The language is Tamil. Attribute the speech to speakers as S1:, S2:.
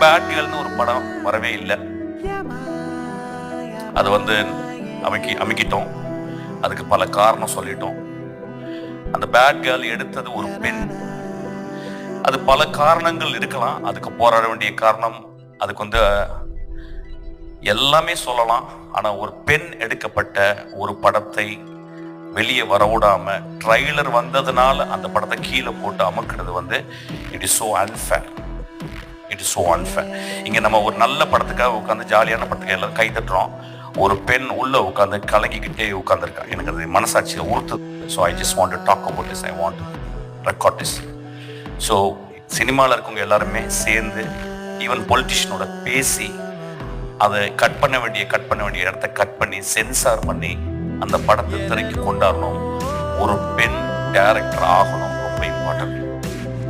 S1: பேட் கேர்ள்னு ஒரு படம் வரவே இல்லை அது வந்து அமைக்கி அமைக்கிட்டோம் அதுக்கு பல காரணம் சொல்லிட்டோம் அந்த பேட் கேர்ள் எடுத்தது ஒரு பெண் அது பல காரணங்கள் இருக்கலாம் அதுக்கு போராட வேண்டிய காரணம் அதுக்கு வந்து எல்லாமே சொல்லலாம் ஆனால் ஒரு பெண் எடுக்கப்பட்ட ஒரு படத்தை வெளியே வரவிடாம ட்ரைலர் வந்ததுனால அந்த படத்தை கீழே போட்டு அமுக்கிறது வந்து it is so unfair it is so unfair இங்க நம்ம ஒரு நல்ல படத்துக்காக உட்காந்து ஜாலியான படத்துக்கு எல்லாம் கை தட்டுறோம். ஒரு பெண் உள்ள உட்காந்து கலங்கிக்கிட்டே உட்காந்துருக்கா எனக்கு அது மனசாட்சியை உறுத்து. So I just want to talk about this I want record this so சினிமாவில் இருக்கவங்க எல்லாருமே சேர்ந்து ஈவன் பொலிட்டிஷியனோட பேசி அதை கட் பண்ண வேண்டிய கட் பண்ண வேண்டிய இடத்த கட் பண்ணி சென்சார் பண்ணி அந்த படத்தை திரைக்கு கொண்டாடணும். ஒரு பெண் டேரக்டர் ஆகணும் ரொம்ப இம்பார்ட்டன்ட்